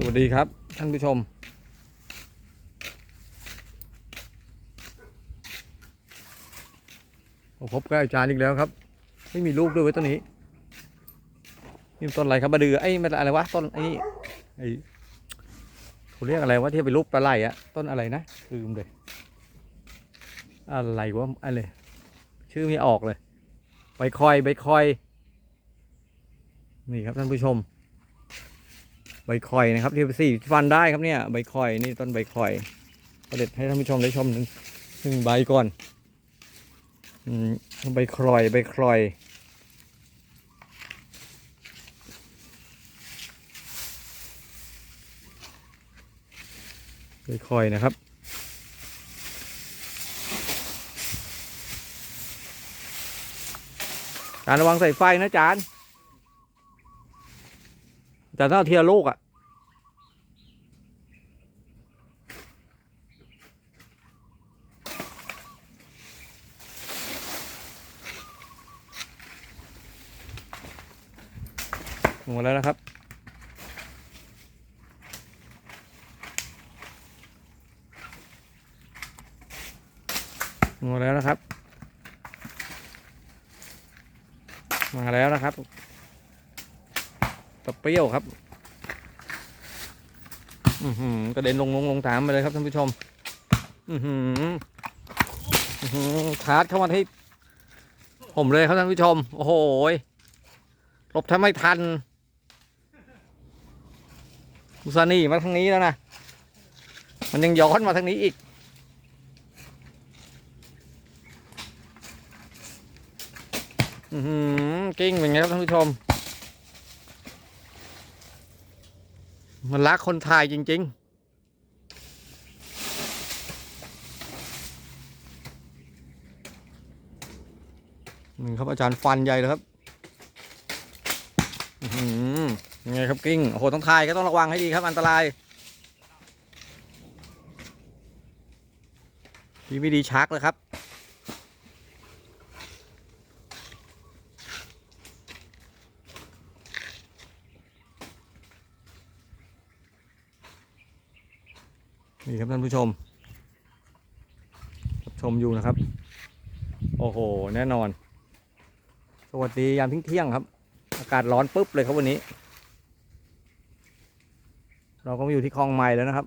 สวัสดีครับท่านผู้ชม ผมพบกับอาจารย์อีกแล้วครับ ไม่มีลูกด้วยเว้ต้นนี้ นี่ต้นอะไรครับมาดือไอ้มันอะไรวะต้นไอ้นี่ไอ้เขาเรียกอะไรวะที่เป็นรูปปลาไหลอะต้นอะไรนะลืมเลยอะไรวะอะไรชื่อไม่ออกเลยใบคอยใบคอย นี่ครับท่านผู้ชม ใบคอยนะครับที่สี่ฟันได้ครับเนี่ยใบคอยนี่ต้นใบคอยก็เด็ดให้ท่านผู้ชมได้ชมหนึ่งหนึ่งใบก่อนอืมใบคลอยใบคลอยใบคอยนะครับจานระวังใส่ไฟนะจาน จานต้องเอาเทียร์ลูกอะ่ะหมดแล้วนะครับ หมดแล้วนะครับ มาแล้วนะครับ เปรี้ยวครับ อือหือกระเด็นลงลงลงตามไปเลยครับท่านผู้ชม อือหืออือหือชาร์จเข้ามาที่ผมเลยครับท่านผู้ชม โอ้โหหลบถ้าไม่ทันอุซานี่มาทางนี้แล้วนะ มันยังย้อนมาทางนี้อีกอือหือกิ้งเป็นไงครับท่านผู้ชม มันรักคนถ่ายจริง ๆหนี่งครับอาจารย์ฟันใหญ่เลยครับหือยังไงครับกิ้ง โอ้โห ต้องถ่ายก็ต้องระวังให้ดีครับ อันตรายดีไม่ดีชักเลยครับ นี่ครับท่านผู้ชมชมอยู่นะครับ โอ้โห แน่นอน สวัสดียามทิ้งเที่ยงครับ อากาศร้อนปุ๊บเลยครับวันนี้ เราก็มาอยู่ที่คลองใหม่แล้วนะครับ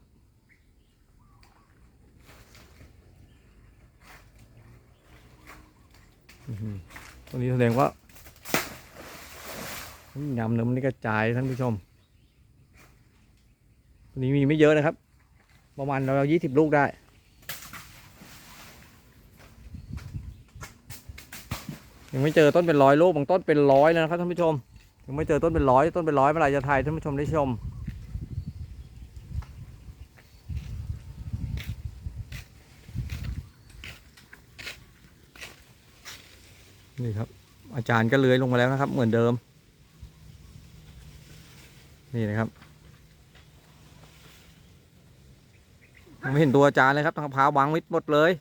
อือหือตรงนี้แสดงว่ายน้ำเนื้อมันนี่กระจายท่านผู้ชมตัวนี้มีไม่เยอะนะครับ ประมาณเรายี่สิบลูกได้ ยังไม่เจอต้นเป็นร้อยลูกบางต้นเป็นร้อยแล้วนะครับท่านผู้ชม ยังไม่เจอต้นเป็นร้อยต้นเป็นร้อยเมื่อไรจะถ่ายท่านผู้ชมได้ชมนี่ครับอาจารย์ก็เลื้อยลงมาแล้วนะครับ เหมือนเดิม นี่นะครับ ผม ไม่เห็นตัวอาจารย์เลยครับทางพร้าวางมิดหมดเลย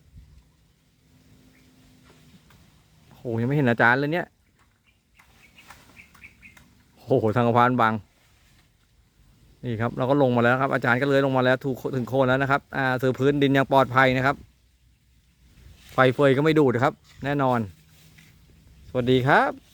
โอ้โหยังไม่เห็นอาจารย์เลยเนี่ยโอ้โหทางพร้าวบัง นี่ครับ เราก็ลงมาแล้วครับ อาจารย์ก็เลยลงมาแล้วถูกถึงโคนแล้วนะครับ อ่าสือพื้นดินย่างปลอดภัยนะครับ ไฟเฟยก็ไม่ดูดครับ แน่นอน สวัสดีครับ